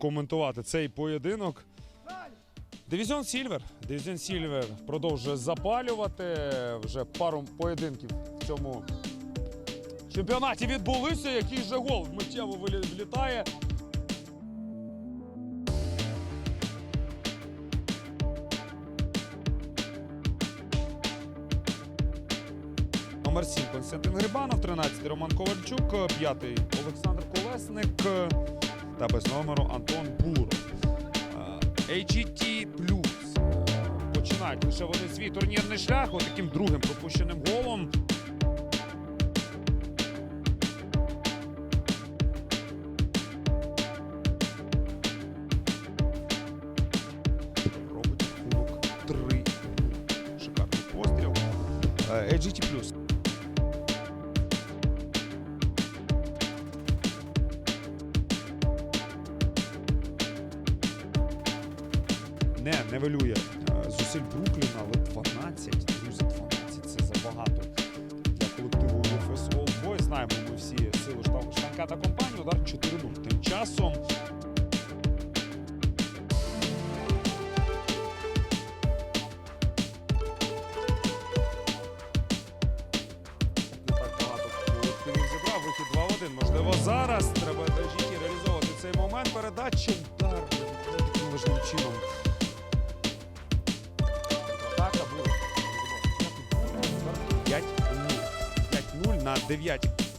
Коментувати цей поєдинок. Дивізіон Сільвер. Дивізіон Сільвер продовжує запалювати. Вже пару поєдинків в цьому чемпіонаті відбулися. Який же гол миттєво влітає. Номер 7 Константин Грибанов, 13 Роман Ковальчук, 5 Олександр Колесник та без номеру Антон Буров. Е, AGT е, починають лише вони свій турнірний шлях отаким другим пропущеним голом. Робить рахунок 3. Шикарний постріл. Е, AGT Plus. Не нивелює е, зусиль Брукліна, але 12, друзі, 12 це забагато для колективу УФС Old Boys. Знаємо ми всі сили Штанка та компанії. Удар 4-0. Тим часом. Вихід 2-1. Можливо, зараз треба Дежіті реалізовувати цей момент. Передача 9.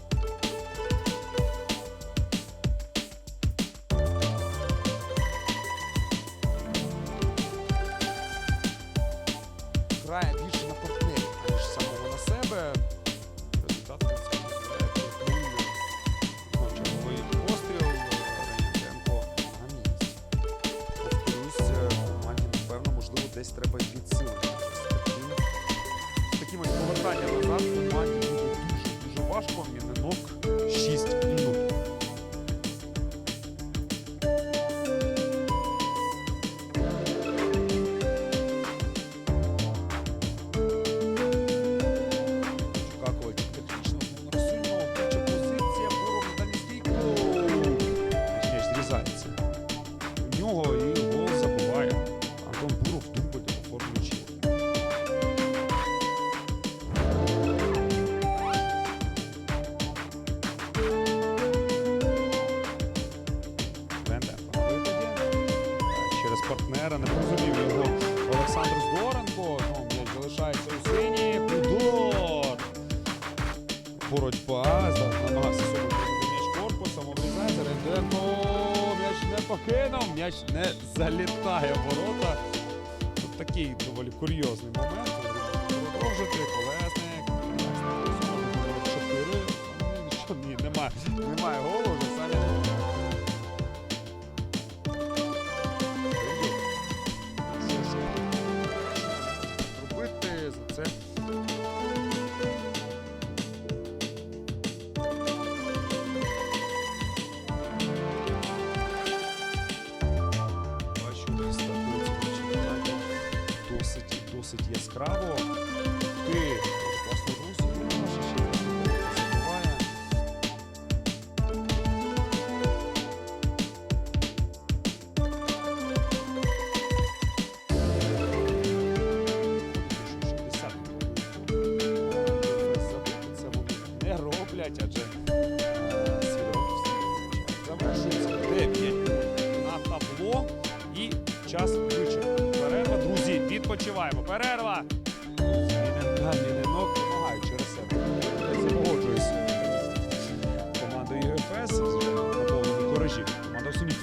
Партнера не зрозумів його Олександр Здоренко. Ну, залишається у синій. Удор! Боротьба. Намагався прибити м'яч корпусом. Обрізається. Ренденко. М'яч не покинув. М'яч не залітає в ворота. Тут такий доволі курйозний момент. Продовжити. Колесник. Номер 4. Ну, Що ні, немає. Немає голу. Вже досить, яскраво. Ти класно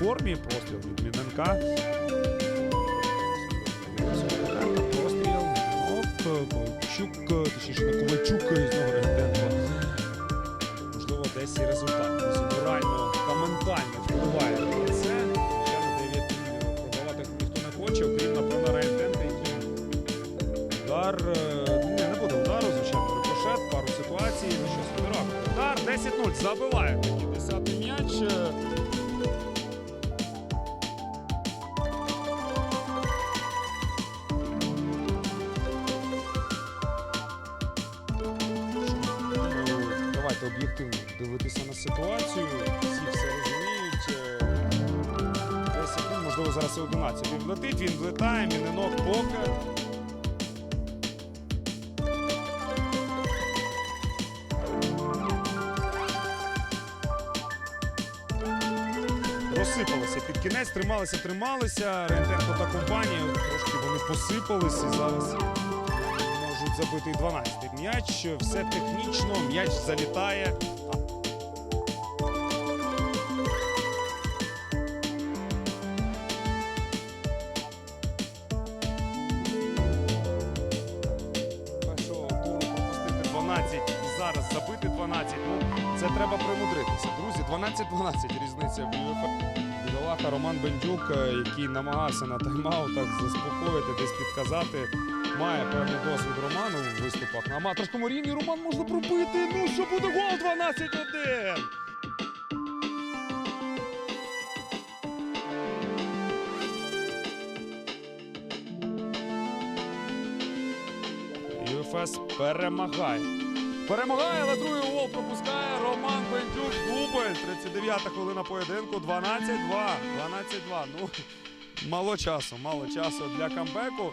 формі, постріл від Міненка. Оп, Ковальчук, точніше не Ковальчук з нього Ренденко. Можливо, десь і результат. Морально та Давайте об'єктивно дивитися на ситуацію. Всі все розуміють. Е, 10 секунд, можливо, зараз і 11. Він влетить, він влетає, мінинок поки. Розсипалися під кінець, трималися, трималися. Рентенко та компанія трошки вони посипались і зараз можуть забити 12 м'яч. Все технічно, м'яч залітає. Першого туру пропустити 12 і зараз забити 12. Ну, це треба примудритися. Друзі, 12-12 різниця в. Бідолаха Роман Бендюк, е, який намагався на тайм-аутах заспокоїти, десь підказати. Має певний досвід Роману в виступах на аматорському рівні. Роман можна пробити. Ну що буде гол 12-1. ЮФС перемагає. Перемагає, але другий гол пропускає Роман Бендюк. Дубль. 39-та хвилина поєдинку. 12-2. 12-2. Ну, мало часу, мало часу для камбеку.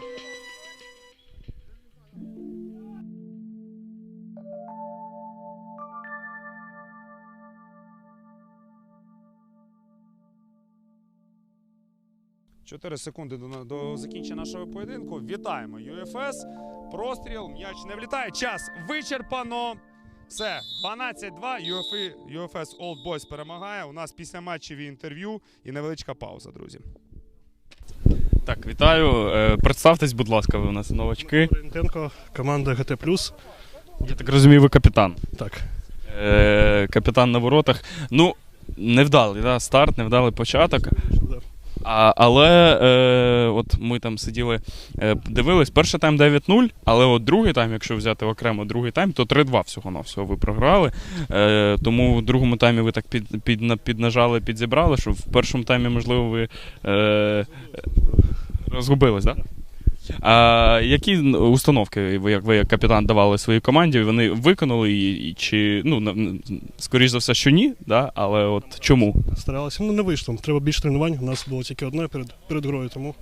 Чотири секунди до, до закінчення нашого поєдинку. Вітаємо ЮФС. Простріл, м'яч не влітає. Час вичерпано. Все, 12-2. UFI, UFS Old Boys перемагає. У нас після матчеві інтерв'ю і невеличка пауза, друзі. Так, вітаю. Е, Представтесь, будь ласка, ви у нас новачки. Орієнтенко, команда ГТ+. Я так розумію, ви капітан. Так, Е, Капітан на воротах. Ну, невдалий, да? старт, невдалий початок. А, але е, от ми там сиділи, е, дивились, перший тайм 9-0, але от другий тайм, якщо взяти окремо другий тайм, то 3-2 всього на всього ви програли. Е, тому в другому таймі ви так під, під, на- піднажали, підзібрали, що в першому таймі, можливо, ви е, розгубились, так? Да? А які установки ви як ви як капітан давали своїй команді? Вони виконали її, чи ну скоріш за все, що ні, да? але от чому? старалися. Ну, не вийшло. Треба більше тренувань. У нас було тільки одне перед, перед грою, тому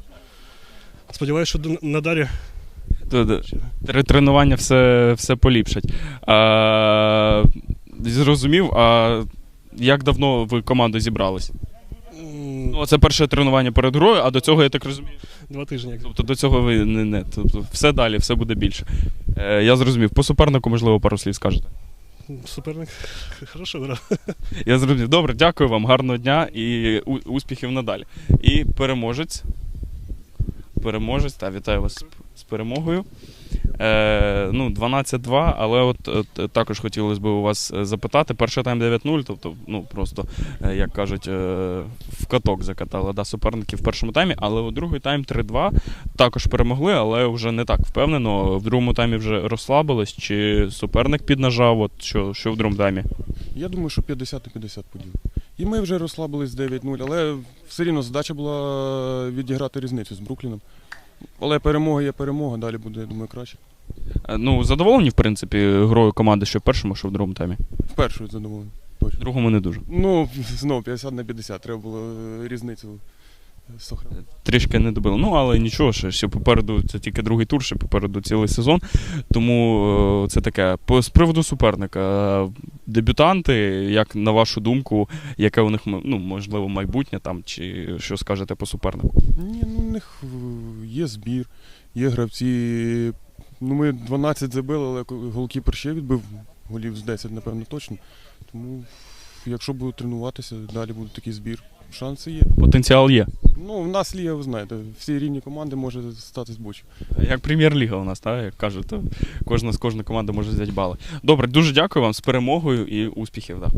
сподіваюся, що надалі Тренування все, все поліпшать. А, зрозумів, а як давно ви команда зібрались? Ну, це перше тренування перед грою, а до цього я так розумію. два тижні. Як... Тобто до цього ви не, не тобто все далі, все буде більше. Е, я зрозумів. По супернику, можливо, пару слів скажете. Суперник хорошо грав. Я зрозумів. Добре, дякую вам, гарного дня і у- успіхів надалі. І переможець. Переможець, та вітаю вас з- з перемогою. Е, ну, 12-2, але от, от також хотілося б у вас е, запитати. Перший тайм 9-0, тобто, ну просто, е, як кажуть, е, в каток закатали да, суперники в першому таймі, але у другий тайм 3-2 також перемогли, але вже не так впевнено. В другому таймі вже розслабились, чи суперник піднажав, от що, що в другому таймі? Я думаю, що 50 на 50 поділ. І ми вже розслабились 9-0, але все рівно задача була відіграти різницю з Брукліном. Але перемога є перемога, далі буде, я думаю, краще. Е, Ну, задоволені, в принципі, грою команди, що в першому, що в другому таймі. В першу задоволений. В другому не дуже. Ну, знову 50 на 50, треба було е, різницю. Трішки не добили. Ну, але нічого, ще, ще попереду це тільки другий тур, ще попереду цілий сезон. Тому е, це таке. По, з приводу суперника. е, Дебютанти, як на вашу думку, яке у них ну, можливо майбутнє там, чи що скажете по супернику? Ні, ну у них е, є збір, є гравці. Ну, ми 12 забили, але голкіпер ще відбив голів з 10, напевно, точно. Тому, якщо будуть тренуватися, далі буде такий збір. Шанси є. Потенціал є. Ну, в нас ліга, ви знаєте, всі рівні команди може стати збочі. Як прем'єр-ліга у нас, так? як кажуть, то кожна з кожної команди може взяти бали. Добре, дуже дякую вам з перемогою і успіхів. Да.